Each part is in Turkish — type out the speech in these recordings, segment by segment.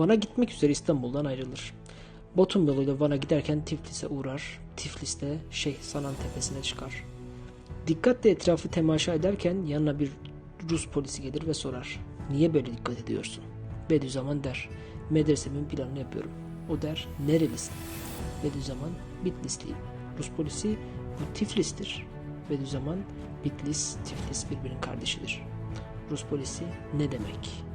Van'a gitmek üzere İstanbul'dan ayrılır. Botum yoluyla Van'a giderken Tiflis'e uğrar. Tiflis'te Şeyh Sanan tepesine çıkar. Dikkatle etrafı temaşa ederken yanına bir Rus polisi gelir ve sorar. Niye böyle dikkat ediyorsun? Bediüzzaman der. Medresemin planını yapıyorum. O der. Nerelisin? Bediüzzaman Bitlisliyim. Rus polisi bu Tiflis'tir. Bediüzzaman Bitlis, Tiflis birbirinin kardeşidir. Rus polisi ne demek?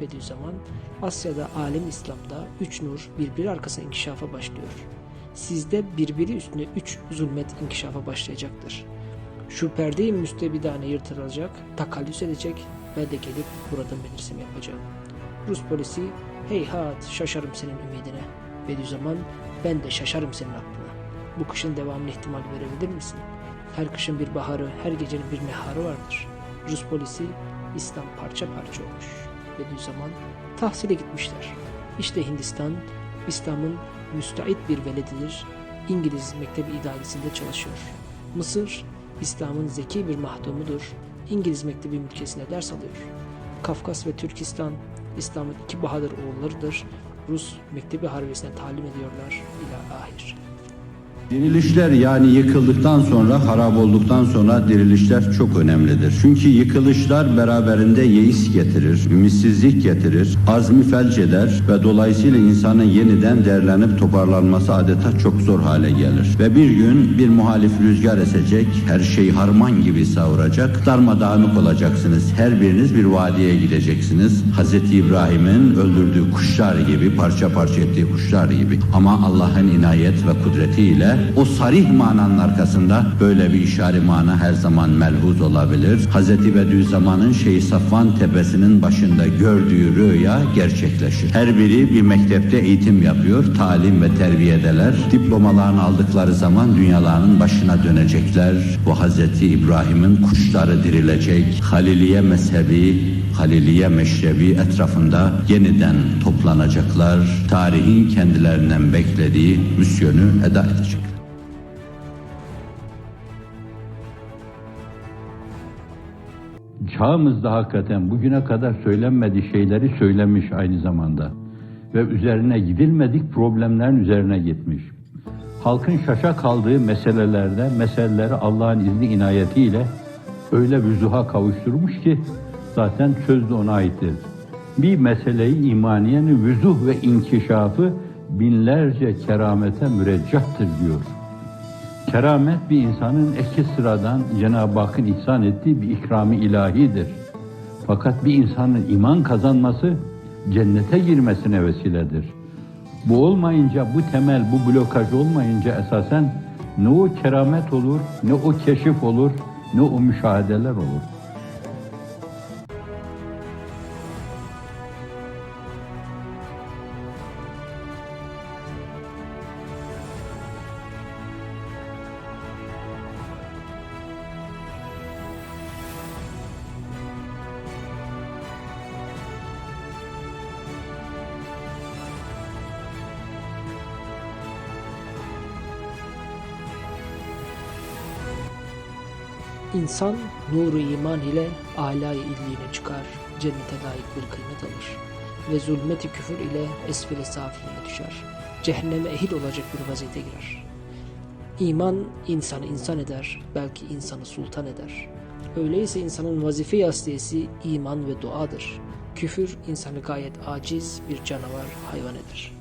Bediüzzaman Asya'da alem İslam'da üç nur birbiri arkasına inkişafa başlıyor. Sizde birbiri üstüne üç zulmet inkişafa başlayacaktır. Şu perde-i müstebidane yırtılacak, takallüs edecek ve de gelip burada medresemi yapacağım. Rus polisi heyhat şaşarım senin ümidine. Bediüzzaman ben de şaşarım senin aklına. Bu kışın devamını ihtimal verebilir misin? Her kışın bir baharı, her gecenin bir neharı vardır. Rus polisi İslam parça parça olmuş. Bediüzzaman tahsile gitmişler. İşte Hindistan, İslam'ın müstahit bir veledidir. İngiliz mektebi idaresinde çalışıyor. Mısır, İslam'ın zeki bir mahdumudur. İngiliz mektebi ülkesine ders alıyor. Kafkas ve Türkistan, İslam'ın iki bahadır oğullarıdır. Rus mektebi harbiyesine talim ediyorlar. İlâ ahir. Dirilişler yani yıkıldıktan sonra, harap olduktan sonra dirilişler çok önemlidir. Çünkü yıkılışlar beraberinde yeis getirir, ümitsizlik getirir, azmi felç eder ve dolayısıyla insanın yeniden değerlenip toparlanması adeta çok zor hale gelir. Ve bir gün bir muhalif rüzgar esecek, her şey harman gibi savuracak, darmadağınık olacaksınız. Her biriniz bir vadiye gideceksiniz. Hz. İbrahim'in öldürdüğü kuşlar gibi, parça parça ettiği kuşlar gibi. Ama Allah'ın inayet ve kudretiyle o sarih mananın arkasında böyle bir işari mana her zaman melhuz olabilir. Hz. Bediüzzaman'ın Şeyh Safvan tepesinin başında gördüğü rüya gerçekleşir. Her biri bir mektepte eğitim yapıyor, talim ve terbiyedeler. Diplomalarını aldıkları zaman dünyalarının başına dönecekler. Bu Hz. İbrahim'in kuşları dirilecek. Haliliye mezhebi Haliliye meşrebi etrafında yeniden toplanacaklar. Tarihin kendilerinden beklediği misyonu eda edecek. Çağımızda hakikaten bugüne kadar söylenmediği şeyleri söylemiş aynı zamanda. Ve üzerine gidilmedik problemlerin üzerine gitmiş. Halkın şaşa kaldığı meselelerde meseleleri Allah'ın izni inayetiyle öyle vüzuha kavuşturmuş ki zaten söz de ona aittir. Bir meseleyi imaniyenin vüzuh ve inkişafı binlerce keramete müreccahtır diyor. Keramet bir insanın eki sıradan Cenab-ı Hakk'ın ihsan ettiği bir ikrami ilahidir. Fakat bir insanın iman kazanması cennete girmesine vesiledir. Bu olmayınca, bu temel, bu blokaj olmayınca esasen ne o keramet olur, ne o keşif olur, ne o müşahedeler olur. İnsan nuru iman ile alay illiğine çıkar, cennete layık bir kıymet alır ve zulmeti küfür ile esfile safiliğine düşer. Cehenneme ehil olacak bir vaziyete girer. İman insanı insan eder, belki insanı sultan eder. Öyleyse insanın vazife asliyesi iman ve duadır. Küfür insanı gayet aciz bir canavar hayvan eder.''